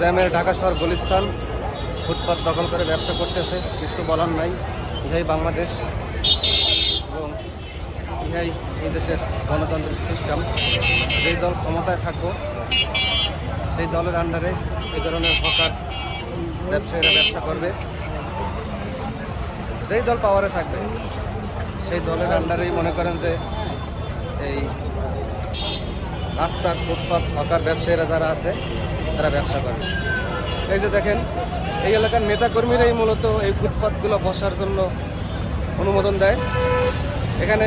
জ্যামের ঢাকা শহর গুলিস্তান ফুটপাত দখল করে ব্যবসা করতেছে, কিছু বলার নাই। ইহাই বাংলাদেশ এবং ইহাই এই দেশের গণতন্ত্রের সিস্টেম যেই দল ক্ষমতায় থাকব, সেই দলের আন্ডারে এই ধরনের হকার ব্যবসায়ীরা ব্যবসা করবে। যেই দল পাওয়ারে থাকবে, সেই দলের আন্ডারেই মনে করেন যে এই রাস্তার ফুটপাত হকার ব্যবসায়ীরা যারা আছে তারা ব্যবসা করে। এই যে দেখেন, এই এলাকার নেতাকর্মীরাই মূলত এই ফুটপাতগুলো বসার জন্য অনুমোদন দেয়। এখানে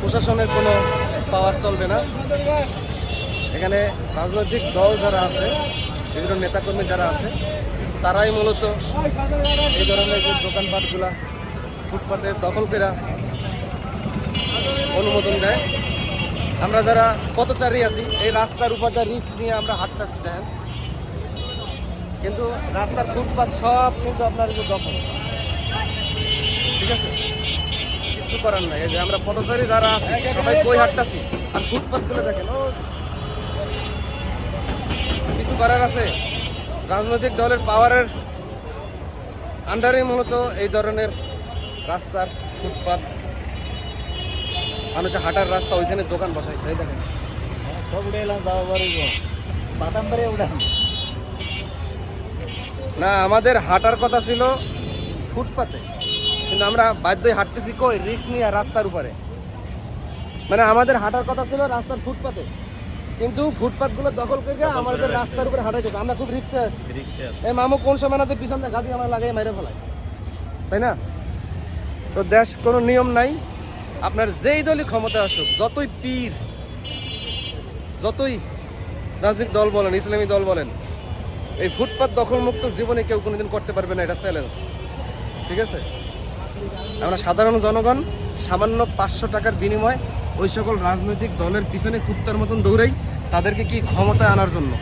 প্রশাসনের কোনো পাওয়ার চলবে না। এখানে রাজনৈতিক দল যারা আছে, বিভিন্ন নেতাকর্মী যারা আছে, তারাই মূলত এই ধরনের যে দোকানপাটগুলা ফুটপাতে দখল করা অনুমোদন দেয়। আমরা যারা পথচারী আছি, এই রাস্তার উপর যা রিক্স নিয়ে আমরা হাঁটতেছি, দেখেন। কিন্তু রাস্তার ফুটপাত সব কিন্তু আপনার দখল। ঠিক আছে? কিছু করার নাই। যে আমরা পথচারী যারা আছি, সবাই কই হাঁটতাছি? আর ফুটপাতগুলো দেখেন ও কিছু করার আছে? রাজনৈতিক দলের পাওয়ারের আন্ডারে মূলত এই ধরনের রাস্তার ফুটপাত। মানুষের হাঁটার রাস্তা ওইখানে দোকান বসাইছে এই দেখেন। সব উঠে এলাম বাদাম পারে উঠাম না আমাদের হাঁটার কথা ছিল ফুটপাতে কিন্তু আমরা বাধ্যই হাঁটতেছি কই? রিক্স নিয়ে রাস্তার উপরে। মানে আমাদের হাঁটার কথা ছিল রাস্তার ফুটপাতে কিন্তু ফুটপাতগুলো দখল করে আমাদের রাস্তার উপরে হাঁটাইতেছে আমরা খুব রিক্সে আছি। এই মামু কোন সময় না পিছন গাড়ি আমার লাগাই মেরে ফেলায়। তাই না? তো দেশ কোনো নিয়ম নাই। আপনার যেই দলই ক্ষমতা আসুক, যতই পীর, যতই রাজনৈতিক দল বলেন, ইসলামী দল বলেন, এই ফুটপাত দখলমুক্ত জীবনে কেউ কোনোদিন করতে পারবে না, এটা চ্যালেঞ্জ। ঠিক আছে? আমরা সাধারণ জনগণ, সামান্য পাঁচশো টাকার বিনিময়ে ওই সকল রাজনৈতিক দলের পিছনে কুত্তার মতন দৌড়াই তাদেরকে কি ক্ষমতায় আনার জন্য?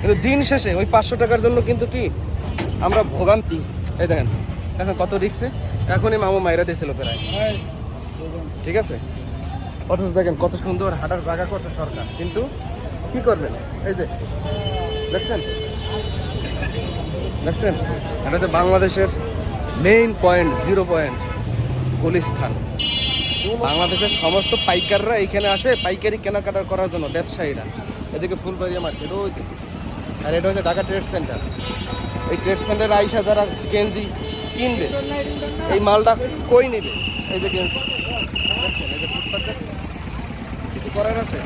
কিন্তু দিন শেষে ওই পাঁচশো টাকার জন্য কিন্তু কি? আমরা ভোগান্তি। এই দেখেন এখন কত রিক্সে? এখনই মামু মাইরা দিয়েছিল প্রায়। ঠিক আছে? অথচ দেখেন কত সুন্দর হাঁটার জায়গা করছে সরকার। কিন্তু কি করবেন? এই যে, দেখছেন? দেখছেন? এটা হচ্ছে বাংলাদেশের main point zero point Gulistan. বাংলাদেশের সমস্ত পাইকাররা এখানে আসে, পাইকারি কেনাকাটা করার জন্য, ব্যবসায়ীরা। এদিকে ফুলবাড়িয়া মার্কেট ওই যে। আর এটা হচ্ছে ঢাকা ট্রেড সেন্টার এই ট্রেড সেন্টারে আইসা যারা গেঞ্জি কিনবে, এই মালটা কই নেবে? এই যে গেঞ্জি দেখছেন এই যে ফুটপাত দেখছেন কিছু করার আছে?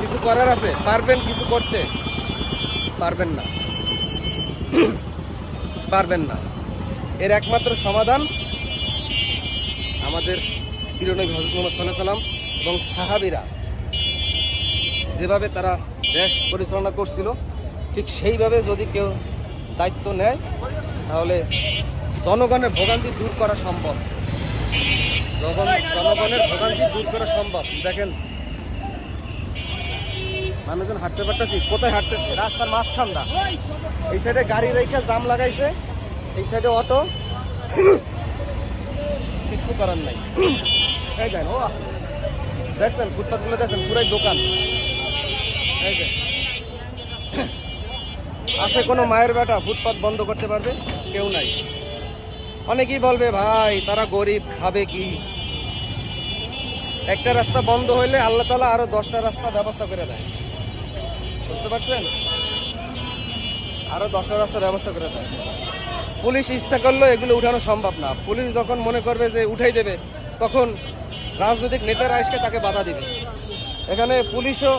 কিছু করার আছে? পারবেন কিছু করতে? পারবেন না। পারবেন না। এর একমাত্র সমাধান আমাদের প্রিয় নবী হজরত মোহাম্মদ সাল্লাহ সাল্লাম এবং সাহাবিরা। যেভাবে তারা দেশ পরিচালনা করছিল, ঠিক সেইভাবে যদি কেউ দায়িত্ব নেয়, তাহলে জনগণের ভোগান্তি দূর করা সম্ভব। জগন জনগণের ভোগান্তি দূর করা সম্ভব। দেখেন। মানুষজন হাঁটতে পারতেছি, কোথায় হাঁটতেছি? রাস্তার মাঝখানটা। এই সাইডে গাড়ি রেখে জাম লাগাইছে, এই সাইডে অটো কিচ্ছু করার নাই। এই দেন ও দেখছেন ফুটপাথগুলো দেখছেন, পুরাই দোকান। এই যে। আছে কোনো মায়ের বেটা ফুটপাথ বন্ধ করতে পারবে? কেউ নাই। অনেকেই বলবে, ভাই, তারা গরিব, খাবে কি? একটা রাস্তা বন্ধ হইলে আল্লাহ তালা আরও দশটা রাস্তা ব্যবস্থা করে দেয়। বুঝতে পারছেন? আরও দশটা রাস্তা ব্যবস্থা করে দেয়। পুলিশ ইচ্ছা করলেও এগুলো উঠানো সম্ভব না। পুলিশ যখন মনে করবে যে উঠাই দেবে, তখন রাজনৈতিক নেতারা এসে তাকে বাধা দিবে। এখানে পুলিশও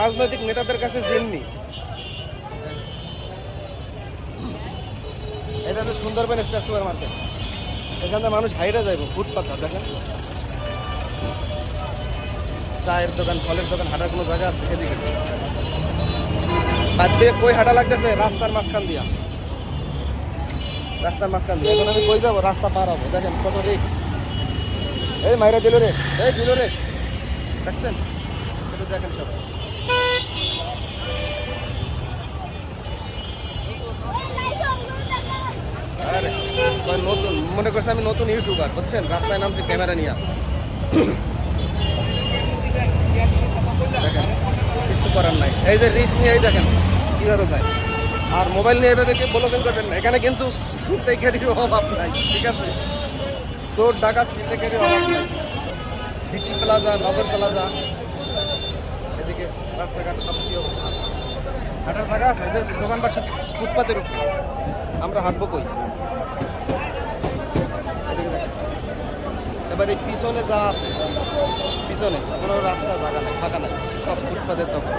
রাজনৈতিক নেতাদের কাছে জিম্মি। এটা তো সুন্দরবন স্কোয়ার সুপার মার্কেট এখানে মানুষ হাইরে যাইব, ফুটপাতা, দেখেন। চায়ের দোকান, ফলের দোকান, হাঁটার কোনো জায়গা আছে? এদিকে। বাদ দিয়ে কই হাঁটা লাগতেছে? রাস্তার মাঝখান দিয়া। রাস্তার মাঝখান দিয়ে। এখন আমি কই যাব? রাস্তা পার হব। দেখেন কত রিক্স এই মাইরা দিল রে। এই দিল রে। দেখছেন? একটু দেখেন সব। নতুন মনে করছে আমি নতুন ইউটিউবার বুঝছেন? রাস্তায় নামছি, ক্যামেরা নিয়ে। দেখেন, কিছু করার নাই। এই যে রিক্স নিয়ে এই দেখেন, কীভাবে যায়। আর মোবাইল নিয়ে এভাবে ব্লকিং করবেন না। এখানে কিন্তু ছিনতাইকারীর অভাব নাই, ঠিক আছে? চোর ডাকা ছিনতাইকারীর অভাব নাই। সিটি প্লাজা, নগর প্লাজা, এদিকে রাস্তাঘাট সব কি অবস্থা? হাঁটার জায়গা আছে দোকানপাট সব ফুটপাতের উপরে। আমরা হাঁটবো কই এদিকে দেখেন। এবার পিছনে যা আছে পিছনে কোনো রাস্তা জায়গা নাই ফাঁকা নাই সব ফুটপাতের দোকান